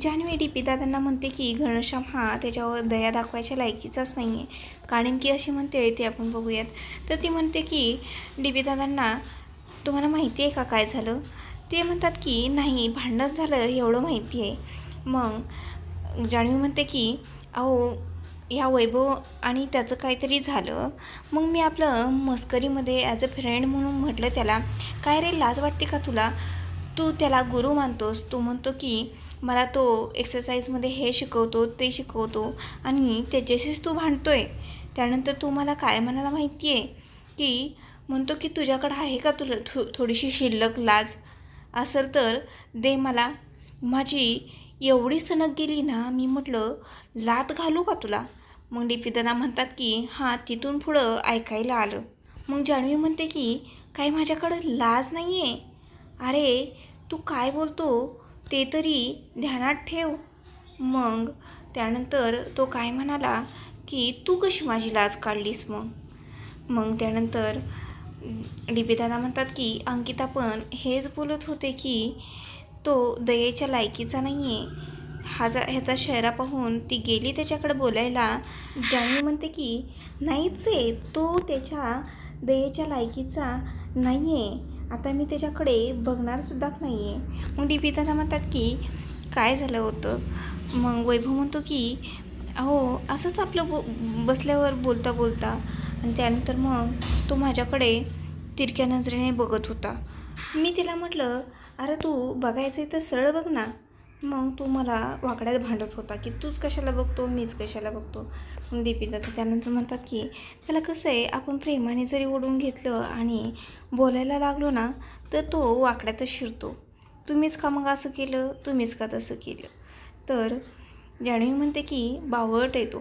Janhvi D P दादांना म्हणते की घनश्याम हा त्याच्यावर दया दाखवायच्या लायकीचाच नाही आहे कारण की अशी म्हणते ते आपण बघूयात. तर ती म्हणते की डी पी दादांना तुम्हाला माहिती आहे का काय झालं? ते म्हणतात की नाही भांडण झालं एवढं माहिती आहे. मग जान्हवी म्हणते की अहो ह्या वैभव आणि त्याचं काहीतरी झालं. मग मी आपलं मस्करीमध्ये ॲज अ फ्रेंड म्हणून म्हटलं त्याला काय रे लाज वाटते का तुला? तू त्याला गुरु मानतोस. तू म्हणतो की मला तो एक्सरसाइजमध्ये हे शिकवतो ते शिकवतो आणि त्याच्याशीच तू भांडतो आहे त्यानंतर तू मला काय म्हणायला माहिती आहे की म्हणतो की तुझ्याकडं आहे का तुला थो थोडीशी शिल्लक लाज? असेल तर दे मला. माझी एवढी सणक गेली ना मी म्हटलं लात घालू का तुला? मग दीपिताना म्हणतात की हां तिथून पुढं ऐकायला आलं. मग जान्हवी म्हणते की काय माझ्याकडं लाज नाही आहे अरे तू काय बोलतो? ते तरी ध्यानात ठेव. मग त्यानंतर तो काय म्हणाला की तू कशी माझी लाज काढलीस मग? मग त्यानंतर डिबेदादा म्हणतात की अंकिता पण हेच बोलत होते की तो दयेच्या लायकीचा नाही आहे हा जा ह्याचा चेहरा पाहून ती गेली त्याच्याकडे बोलायला. जान्हवी म्हणते की नाहीच आहे तो त्याच्या दयेच्या लायकीचा नाही आहे आता मी त्याच्याकडे बघणारसुद्धा नाही आहे मग डी दादा म्हणतात की काय झालं होतं? मग वैभव म्हणतो की अहो असंच आपलं बो बसल्यावर बोलता बोलता. आणि त्यानंतर मग तो माझ्याकडे तिरक्या नजरेने बघत होता. मी तिला म्हटलं अरे तू बघायचं आहे तर सरळ बघ ना. मग तो मला वाकड्यात भांडत होता की तूच कशाला बघतो मीच कशाला बघतो? मग दीपिका तर त्यानंतर म्हणतात की त्याला कसं आहे आपण प्रेमाने जरी ओढून घेतलं आणि बोलायला लागलो ना तर तो वाकड्यातच शिरतो. तुम्हीच का मग असं केलं? तुम्हीच का तसं केलं? तर जाणवी म्हणते की बावळट येतो